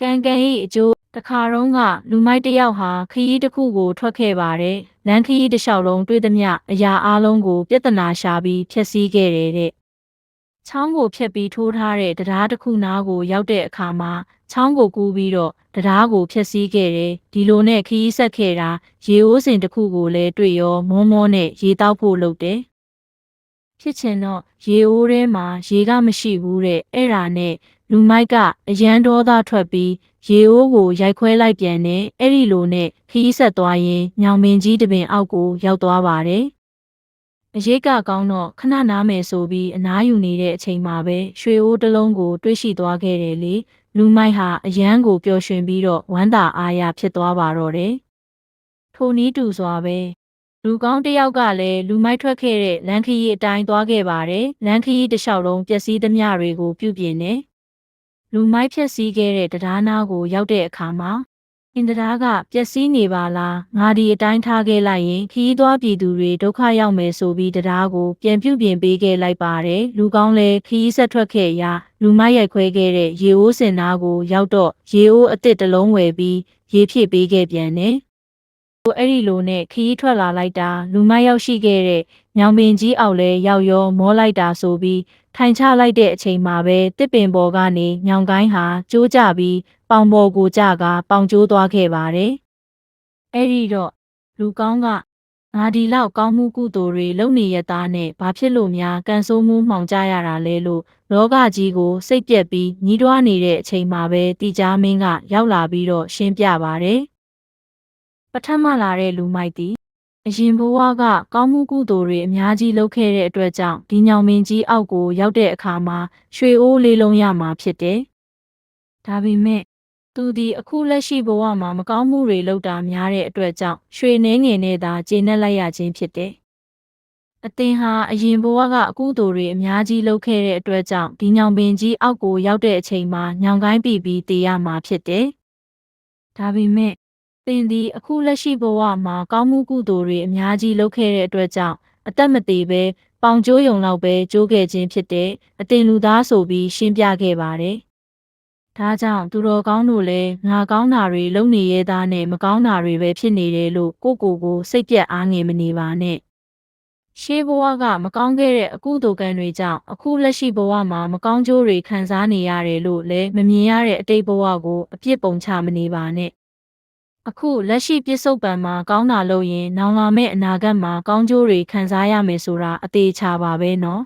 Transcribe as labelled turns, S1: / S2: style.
S1: ကံကံ၏အကျိုးတစ်ခါတော့ကလူမိုက်တစ်ယောက်ဟာခရီးတစ်ခုကိုထွက်ခဲ့ပါတယ်လမ်းခရီးတစ်လျှောက်လုံးတွေ့သမျှအရာအလုံးကိုပြဿနာရှာပြီးဖျက်ဆီးခဲ့တယ်တဲ့ချောင်းကိုဖျက်ပြီးထိုးထားတဲ့တရားတစ်ခုနားကိုရောက်တဲ့အခါမှာချောင်းကိုကူးပြီးတော့တရားကိုဖျက်ဆီးခဲ့တယ်ဒီလိုနဲ့ခရီးဆက်ခဲ့တာရေအိုးစင်တစ်ခုကိုလည်းတွေ့ရောမောမောနဲ့ရေတောက်ဖို့လုပ်တယ်ဖြစ်ချင်တော့ရေအိုးထဲမှာရေကမရှိဘူးတဲ့အဲ့ဒါနဲ့ လူမိုက်ကအရန်ဒေါသထွက်ပြီးရေအိုးကိုရိုက်ခွဲလိုက်ပြန်တယ်အဲ့ဒီလိုနဲ့ခီးဆက်သွားရင်ညောင်မင်းကြီးတပင်အောက်ကိုရောက်သွားပါတယ်အရေးကကောင်းတော့ခဏနားမယ်ဆိုပြီးအနားယူနေတဲ့အချိန်မှာပဲရွှေအိုးတစ်လုံးကိုတွေ့ရှိသွားခဲ့တယ်လေလူမိုက်ဟာအရန်ကိုပျော်ရွှင်ပြီးတော့ဝမ်းသာအားရဖြစ်သွားပါတော့တယ်ထိုနည်းတူစွာပဲလူကောင်းတစ်ယောက်ကလည်းလူမိုက်ထွက်ခဲ့တဲ့လမ်းခရီးအတိုင်းသွားခဲ့ပါတယ်။လမ်းခရီးတစ်လျှောက်လုံးပျက်စီးသမျှတွေကိုပြုပြင်တယ်။ လူမိုက်ဖြက်စီးခဲ့တဲ့တရားနာကိုရောက်တဲ့အခါမှာအင်တရားကပျက်စီးနေပါလားငါဒီအတိုင်းထားခဲ့လိုက်ရင်ခရီးသွားပြည်သူတွေဒုက္ခရောက်မယ်ဆိုပြီးတရားကိုပြန်ပြုပြင်ပေးခဲ့လိုက်ပါတယ်။လူကောင်းလည်းခရီးဆက်ထွက်ခဲ့ရာလူမိုက်ရိုက်ခွဲခဲ့တဲ့ရေအိုးစင်နာကိုရောက်တော့ရေအိုးအစ်စ်တစ်လုံးဝယ်ပြီးရေဖြည့်ပေးခဲ့ပြန်တယ်။ကို အဲ့ဒီလိုနဲ့ခရီးထွက်လာလိုက်တာလူမရောက်ရှိခဲ့တဲ့ညောင်ပင်ကြီးအောက်လဲရောက်ရောမောလိုက်တာဆိုပြီးထိုင်ချလိုက်တဲ့အချိန်မှာပဲတစ်ပင်ပေါ်ကနေညောင်ကိုင်းဟာကျိုးကြပြီးပေါင်ပေါ်ကိုကြကပေါင်ကျိုးသွားခဲ့ပါတယ်။အဲ့ဒီတော့လူကောင်းကငါဒီလောက်ကောင်းမှုကုသိုလ်တွေလုပ်နေရသားနဲ့ဘာဖြစ်လို့များကန်ဆိုးမှုမှောင်ကြရတာလဲလို့လောကကြီးကိုစိတ်ပြက်ပြီးညီးတွားနေတဲ့အချိန်မှာပဲတီကြားမင်းကရောက်လာပြီးတော့ရှင်းပြပါတယ်။ ပထမလာတဲ့လူမိုက်သည်အရင်ဘဝကကောင်းမှုကုသိုလ်တွေအများကြီးလုပ်ခဲ့တဲ့အတွက်ကြောင့်ဒီညောင်မင်းကြီးအောက်ကိုရောက်တဲ့အခါမှာရွှေအိုးလေးလုံးရမှာဖြစ်တယ်။ဒါပေမဲ့သူဒီအခုလက်ရှိဘဝမှာမကောင်းမှုတွေလုပ်တာများတဲ့အတွက်ကြောင့်ရွှေနှင်းငင်နဲ့သာကျေနပ်လိုက်ရခြင်းဖြစ်တယ်။အသင်ဟာအရင်ဘဝကအကုသိုလ်တွေအများကြီးလုပ်ခဲ့တဲ့အတွက်ကြောင့်ဒီညောင်ပင်ကြီးအောက်ကိုရောက်တဲ့အချိန်မှာညောင်ကိုင်းပြီပြီးတည်ရမှာဖြစ်တယ်။ဒါပေမဲ့ သင်သည်အခုလက်ရှိဘဝမှာကောင်းမှုကုသိုလ်တွေအများကြီးလုပ်ခဲ့တဲ့အတွက်ကြောင့်အသက်မသေးပဲပေါင်ကျိုးယုံလောက်ပဲကျိုးခဲ့ခြင်းဖြစ်တဲ့အတင်လူသားဆိုပြီးရှင်းပြခဲ့ပါတယ်။ဒါကြောင့်သူတော်ကောင်းတို့လည်းငါကောင်းတာတွေလုပ်နေရသားနဲ့မကောင်းတာတွေပဲဖြစ်နေတယ်လို့ကိုယ့်ကိုယ်ကိုစိတ်ပြက်အားငယ်မနေပါနဲ့။ရှေးဘဝကမကောင်းခဲ့တဲ့အကုသိုလ်ကံတွေကြောင့်အခုလက်ရှိဘဝမှာမကောင်းကျိုးတွေခံစားနေရတယ်လို့လည်းမမြင်ရတဲ့အတိတ်ဘဝကိုအပြစ်ပုံချမနေပါနဲ့ အခုလက်ရှိပြစ္ဆုတ်ပံမှာကောင်းတာလို့ရင် နောင်လာမယ့်အနာဂတ်မှာကောင်းကျိုးတွေခံစားရမယ်ဆိုတာအသေးချာပါပဲနော်